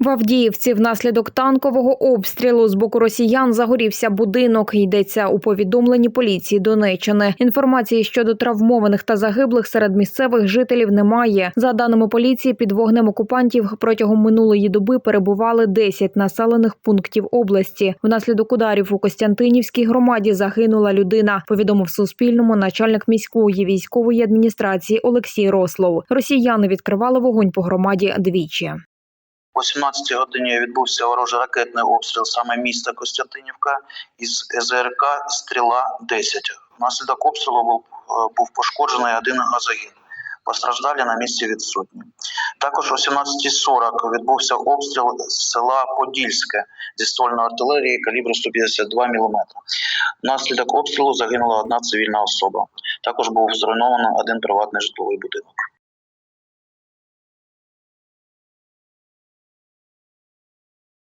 В Авдіївці внаслідок танкового обстрілу з боку росіян загорівся будинок. Йдеться у повідомленні поліції Донеччини. Інформації щодо травмованих та загиблих серед місцевих жителів немає. За даними поліції, під вогнем окупантів протягом минулої доби перебували 10 населених пунктів області. Внаслідок ударів у Костянтинівській громаді загинула людина. Повідомив Суспільному начальник міської військової адміністрації Олексій Рослов. Росіяни відкривали вогонь по громаді двічі. О 17 годині відбувся ворожий ракетний обстріл саме міста Костянтинівка із СРК Стріла 10 Внаслідок обстрілу був, е, був пошкоджений один газогін. Постраждалі на місці відсутні. Також о 17.40 відбувся обстріл села Подільське зі ствольної артилерії калібру 152 мм. Внаслідок обстрілу загинула одна цивільна особа. Також був зруйновано один приватний житловий будинок.